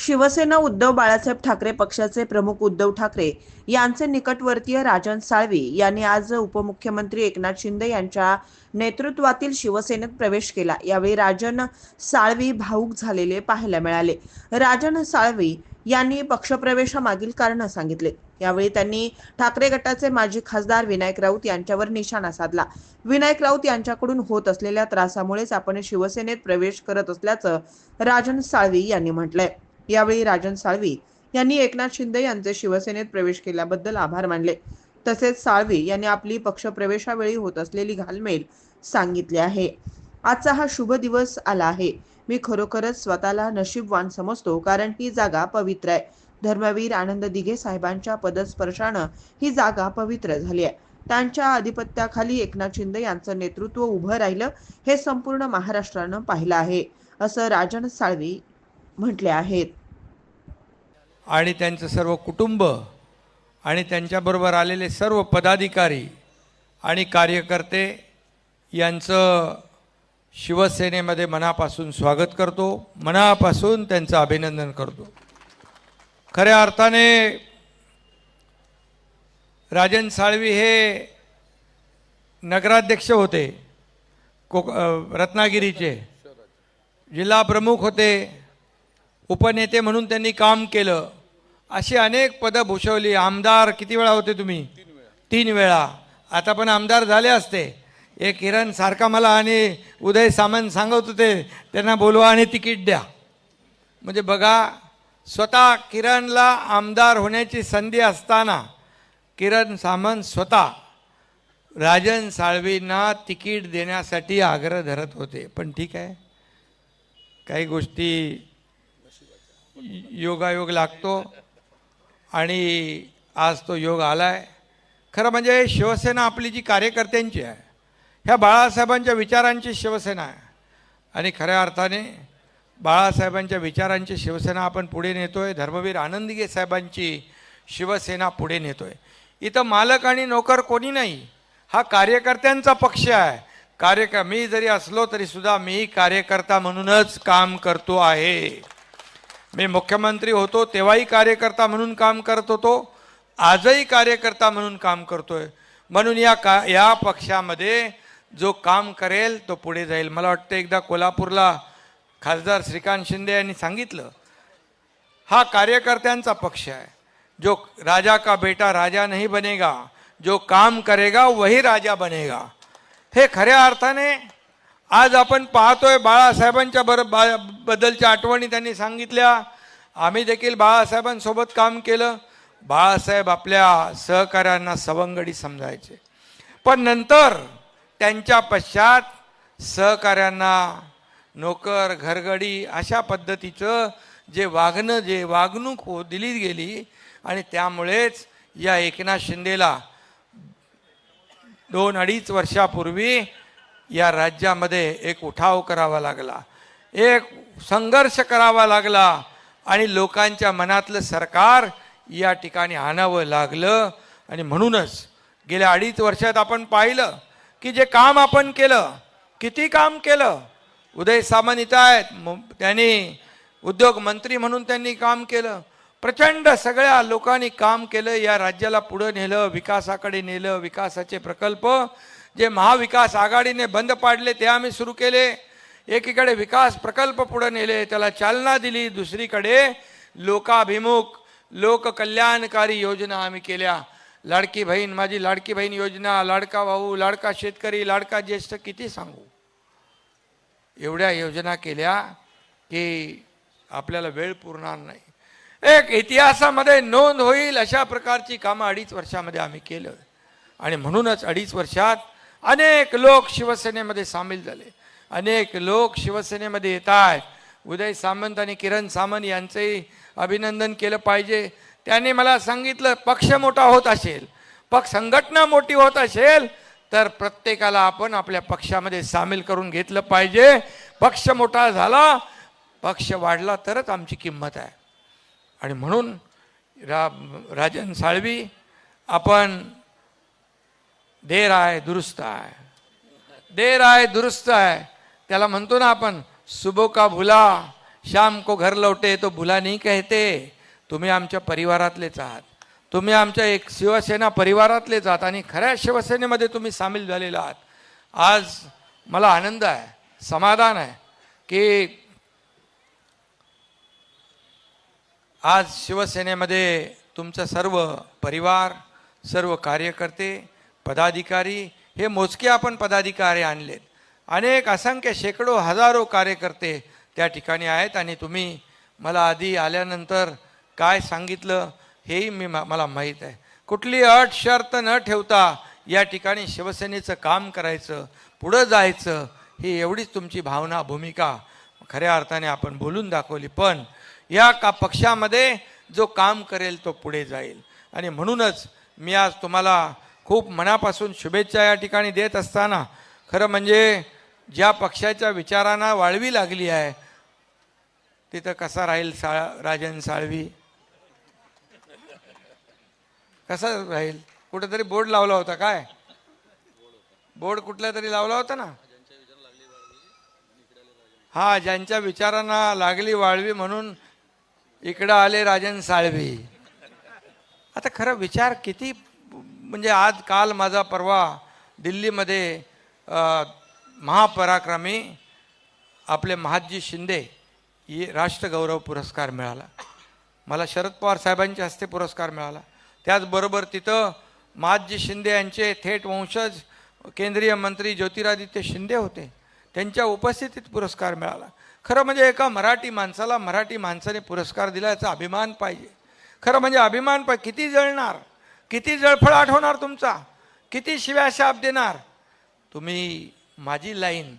शिवसेना उद्धव बाळासाहेब ठाकरे पक्षाचे प्रमुख उद्धव ठाकरे यांचे निकटवर्तीय राजन साळवी यांनी आज उपमुख्यमंत्री एकनाथ शिंदे यांच्या नेतृत्वातील शिवसेनेत प्रवेश केला. यावेळी राजन साळवी भाऊक झालेले पाहायला मिळाले. राजन साळवी यांनी पक्षप्रवेशामागील कारण सांगितले. यावेळी त्यांनी ठाकरे गटाचे माजी खासदार विनायक राऊत यांच्यावर निशाणा साधला. विनायक राऊत यांच्याकडून होत असलेल्या त्रासामुळेच आपण शिवसेनेत प्रवेश करत असल्याचं राजन साळवी यांनी म्हटलंय. यावेळी राजन साळवी यांनी एकनाथ शिंदे यांचे शिवसेनेत प्रवेश केल्याबद्दल आभार मानले. तसेच साळवी यांनी आपली पक्षप्रवेशावेळी होत असलेली घालमेल सांगितली आहे. आजचा हा शुभ दिवस आला आहे. मी खरोखरच स्वतःला नशीबवान समजतो कारण ही जागा पवित्र आहे. धर्मवीर आनंद दिघे साहेबांच्या पदस्पर्शानं ही जागा पवित्र झाली आहे. त्यांच्या आधिपत्याखाली एकनाथ शिंदे यांचं नेतृत्व उभं राहिलं हे संपूर्ण महाराष्ट्रानं पाहिलं आहे असं राजन साळवी म्हटले आहेत. आणि त्यांचं सर्व कुटुंब आणि त्यांच्याबरोबर आलेले सर्व पदाधिकारी आणि कार्यकर्ते यांचं शिवसेनेमध्ये मनापासून स्वागत करतो. मनापासून त्यांचं अभिनंदन करतो. खऱ्या अर्थाने राजन साळवी हे नगराध्यक्ष होते. कोक रत्नागिरीचे. जिल्हा प्रमुख होते. उपनेते म्हणून त्यांनी काम केलं. अशी अनेक पदं भूषवली. आमदार किती वेळा होते तुम्ही? तीन वेळा. आता पण आमदार झाले असते. एक किरण सारखा मला आणि उदय सामंत सांगत होते त्यांना बोलवा आणि तिकीट द्या. म्हणजे बघा स्वतः किरणला आमदार होण्याची संधी असताना किरण सामंत स्वतः राजन साळवींना तिकीट देण्यासाठी आग्रह धरत होते. पण ठीक आहे. काही गोष्टी योगायोग लागतो. आणि आज तो योग आला आहे खरं म्हणजे शिवसेना आपली जी कार्यकर्त्यांची आहे ह्या बाळासाहेबांच्या विचारांची शिवसेना आहे. आणि खऱ्या अर्थाने बाळासाहेबांच्या विचारांची शिवसेना आपण पुढे नेतो आहे धर्मवीर आनंदगे साहेबांची शिवसेना पुढे नेतो आहे इथं मालक आणि नोकर कोणी नाही हा कार्यकर्त्यांचा पक्ष आहे. कार्यक मी जरी असलो तरीसुद्धा मी कार्यकर्ता म्हणूनच काम करतो आहे. मी मुख्यमंत्री होतो तेव्हाही कार्यकर्ता म्हणून काम करत होतो आजही कार्यकर्ता म्हणून काम करतोय. म्हणून या का या पक्षामध्ये जो काम करेल तो पुढे जाईल. मला वाटतं एकदा कोल्हापूरला खासदार श्रीकांत शिंदे यांनी सांगितलं हा कार्यकर्त्यांचा पक्ष आहे. जो राजा का बेटा राजा नहीं बनेगा जो काम करेगा वही राजा बनेगा. हे खऱ्या अर्थाने आज आपण पाहतोय बाळासाहेबांच्या बर बा बद्दलच्या आठवणी त्यांनी सांगितल्या. आम्ही देखील बाळासाहेबांसोबत काम केलं. बाळासाहेब आपल्या सहकाऱ्यांना सवंगडी समजायचे. पण नंतर त्यांच्या पश्चात सहकाऱ्यांना नोकर घरगडी अशा पद्धतीचं जे वागणं जे वागणूक हो दिली गेली आणि त्यामुळेच या एकनाथ शिंदेला दोन अडीच वर्षापूर्वी या राज्यामध्ये एक उठाव करावा लागला एक संघर्ष करावा लागला आणि लोकांच्या मनातलं सरकार या ठिकाणी आणावं लागलं. आणि म्हणूनच गेल्या अडीच वर्षात आपण पाहिलं की जे काम आपण केलं किती काम केलं. उदय सामंत इथं आहेत त्यांनी उद्योग मंत्री म्हणून त्यांनी काम केलं. प्रचंड सगळ्या लोकांनी काम केलं या राज्याला पुढं नेलं विकासाकडे नेलं विकासाचे प्रकल्प. जे महाविकास आघाडीने बंद पाडले ते आम्ही सुरू केले. एकीकडे विकास प्रकल्प पुढे नेले त्याला चालना दिली. दुसरीकडे लोकाभिमुख लोककल्याणकारी योजना आम्ही केल्या. लाडकी बहीण माझी लाडकी बहीण योजना लाडका भाऊ लाडका शेतकरी लाडका ज्येष्ठ किती सांगू? एवढ्या योजना केल्या की आपल्याला वेळ पुरणार नाही. एक इतिहासामध्ये नोंद होईल अशा प्रकारची कामं अडीच वर्षामध्ये आम्ही केलं. आणि म्हणूनच अडीच वर्षात अनेक लोक शिवसेनेमध्ये सामील झाले. अनेक लोक शिवसेनेमध्ये येत आहेत उदय सामंत आणि किरण सामंत यांचंही अभिनंदन केलं पाहिजे. त्यांनी मला सांगितलं पक्ष मोठा होत असेल पक्ष संघटना मोठी होत असेल तर प्रत्येकाला आपण आपल्या पक्षामध्ये सामील करून घेतलं पाहिजे. पक्ष मोठा झाला पक्ष वाढला तरच आमची किंमत आहे. आणि म्हणून रा राजन साळवी आपण देर आहे दुरुस्त आहे. देर आहे दुरुस्त आहे. त्याला म्हणतो ना आपण सुबो का भुला शाम को घर लवटे तो भुला नाही कहते. तुम्ही आमच्या परिवारातलेच आहात. तुम्ही आमच्या एक शिवसेना परिवारातलेच आहात आणि खऱ्या शिवसेनेमध्ये तुम्ही सामील झालेला आहात. आज मला आनंद आहे समाधान आहे की आज शिवसेनेमध्ये तुमचं सर्व परिवार सर्व कार्यकर्ते पदाधिकारी हे मोजके आपण पदाधिकारी आणलेत. अनेक असंख्य शेकडो हजारो कार्यकर्ते त्या ठिकाणी आहेत आणि तुम्ही मला आधी आल्यानंतर काय सांगितलं हेही मी मा- मला माहीत आहे. कुठली अट शर्त न ठेवता या ठिकाणी शिवसेनेचं काम करायचं पुढं जायचं ही एवढीच तुमची भावना भूमिका खऱ्या अर्थाने आपण बोलून दाखवली. पण या का पक्षामध्ये जो काम करेल तो पुढे जाईल. आणि म्हणूनच मी आज तुम्हाला खूप मनापासून शुभेच्छा या ठिकाणी देत असताना खरं म्हणजे ज्या पक्षाच्या विचारांना वाळवी लागली आहे तिथं कसा राहील सा राजन साळवी? कसा राहील? कुठेतरी बोर्ड लावला होता काय? बोर्ड कुठल्या तरी लावला होता ना? हा ज्यांच्या विचारांना लागली वाळवी म्हणून इकडं आले राजन साळवी. आता खरं विचार किती म्हणजे आज काल माझा परवा दिल्लीमध्ये महापराक्रमी आपले महादजी शिंदे ही राष्ट्रगौरव पुरस्कार मिळाला. मला शरद पवार साहेबांच्या हस्ते पुरस्कार मिळाला. त्याचबरोबर तिथं महाजी शिंदे यांचे थेट वंशज केंद्रीय मंत्री ज्योतिरादित्य शिंदे होते. त्यांच्या उपस्थितीत पुरस्कार मिळाला. खरं म्हणजे एका मराठी माणसाला मराठी माणसाने पुरस्कार दिला याचा अभिमान पाहिजे. खरं म्हणजे अभिमान पा किती जळणार? किती जळफळाट होणार तुमचा? किती शिव्या शाप देणार? तुम्ही माझी लाईन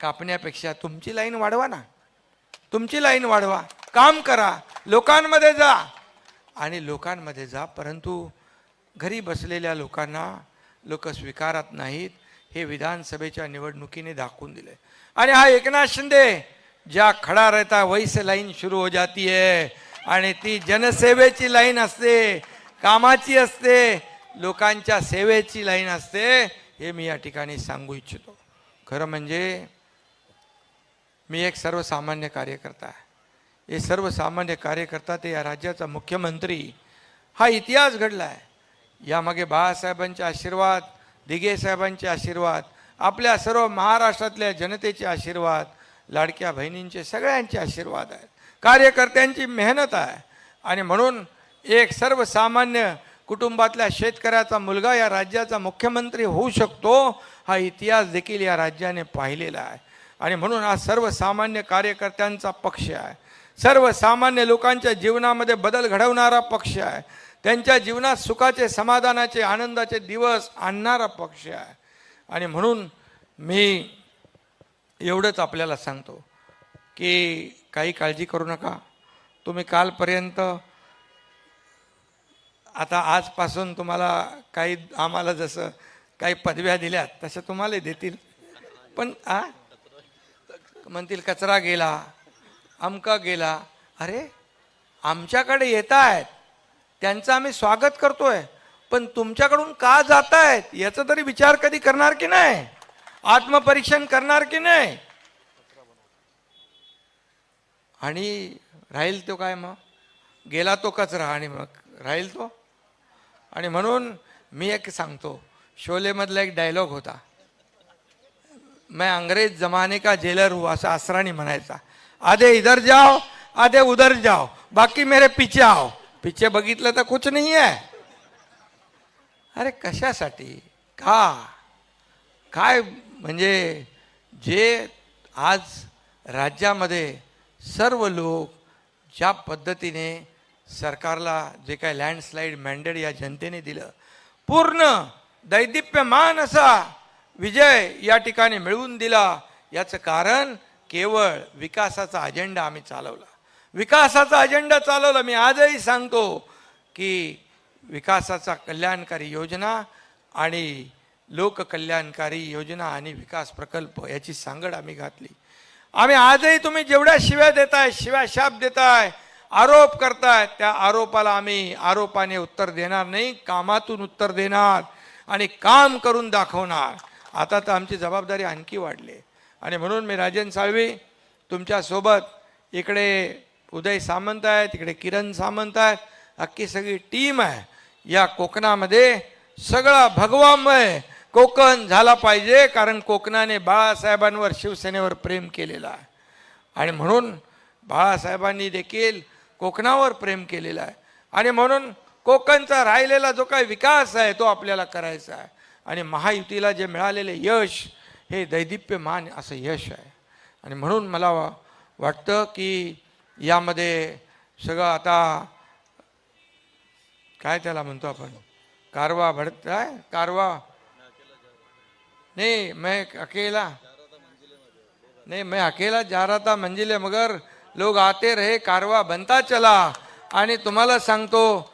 कापण्यापेक्षा तुमची लाईन वाढवा ना. तुमची लाईन वाढवा. काम करा. लोकांमध्ये जा. आणि लोकांमध्ये जा परंतु घरी बसलेल्या लोकांना लोक स्वीकारत नाहीत हे विधानसभेच्या निवडणुकीने दाखवून दिले. आणि हा एकनाथ शिंदे ज्या खडा रहता वैस लाईन सुरू हो जाती है आणि ती जनसेवेची लाईन असते. कामाची असते लोकांच्या सेवेची लाईन असते हे मी या ठिकाणी सांगू इच्छितो. खरं म्हणजे मी एक सर्वसामान्य कार्यकर्ता आहे. हे सर्वसामान्य कार्यकर्ता ते या राज्याचा मुख्यमंत्री हा इतिहास घडला आहे यामागे बाळासाहेबांचे आशीर्वाद दिघे साहेबांचे आशीर्वाद आपल्या सर्व महाराष्ट्रातल्या जनतेचे आशीर्वाद लाडक्या बहिणींचे सगळ्यांचे आशीर्वाद आहेत. कार्यकर्त्यांची मेहनत आहे. आणि म्हणून एक सर्वसामान्य कुटुंबातल्या शेतकऱ्याचा मुलगा या राज्याचा मुख्यमंत्री होऊ शकतो हा इतिहास देखील या राज्याने पाहिलेला आहे. आणि म्हणून हा सर्वसामान्य कार्यकर्त्यांचा पक्ष आहे. सर्वसामान्य लोकांच्या जीवनामध्ये बदल घडवणारा पक्ष आहे. त्यांच्या जीवनात सुखाचे समाधानाचे आनंदाचे दिवस आणणारा पक्ष आहे. आणि म्हणून मी एवढंच आपल्याला सांगतो की काही काळजी करू नका. तुम्ही कालपर्यंत आता आजपासून तुम्हाला काही आम्हाला जसं काही पदव्या दिल्यात तशा तुम्हाला देतील. पण आ? म्हणतील कचरा गेला अमका गेला. अरे आमच्याकडे येत आहेत त्यांचं आम्ही स्वागत करतोय. पण तुमच्याकडून का जात आहेत याचा तरी विचार कधी करणार की नाही? आत्मपरीक्षण करणार की नाही? आणि राहील तो काय मग? गेला तो कचरा आणि मग राहील तो? आणि म्हणून मी एक सांगतो शोलेमधला एक डायलॉग होता. मैं अंग्रेज जमाने का जेलर हूँ असं आसराणी म्हणायचा. आधे इधर जाओ आधे उधर जाओ बाकी मेरे पीछे आओ. पीछे बघितलं तर कुछ नाही आहे अरे कशासाठी? का? काय म्हणजे जे आज राज्यामध्ये सर्व लोक ज्या पद्धतीने सरकारला जे काय लँडस्लाईड मॅन्डेट या जनतेने दिलं पूर्ण दैदिप्यमान असा विजय या ठिकाणी मिळवून दिला. याचं कारण केवळ विकासाचा अजेंडा आम्ही चालवला. विकासाचा अजेंडा चालवला. मी आजही सांगतो की विकासाचा कल्याणकारी योजना आणि लोककल्याणकारी योजना आणि विकास प्रकल्प याची सांगड आम्ही घातली. आम्ही आजही तुम्ही जेवढ्या शिव्या देताय शिव्या शाप देताय आरोप करताय त्या आरोपाला आम्ही आरोपाने उत्तर देणार नाही कामातून उत्तर देणार आणि काम करून दाखवणार. आता तर आमची जबाबदारी आणखी वाढली. आणि म्हणून मी राजन साळवी तुमच्यासोबत इकडे उदय सामंत आहे तिकडे किरण सामंत आहे अख्खी सगळी टीम आहे. या कोकणामध्ये सगळा भगवामय कोकण झाला पाहिजे कारण कोकणाने बाळासाहेबांवर शिवसेनेवर प्रेम केलेला आहे. आणि म्हणून बाळासाहेबांनी देखील कोकणावर प्रेम केलेलं आहे. आणि म्हणून कोकणचा राहिलेला जो काही विकास आहे तो आपल्याला करायचा आहे. आणि महायुतीला जे मिळालेले यश हे दैदिप्यमान असं यश आहे. आणि म्हणून मला वा- वाटतं की यामध्ये सगळं आता काय त्याला म्हणतो आपण? कारवा भडत आहे? कारवा? नाही मैं अकेला. नाही मैं अकेला जा रहा था मंजिले मगर लोग आते रहे कारवा बनता चला। आणि तुम्हाला सांगतो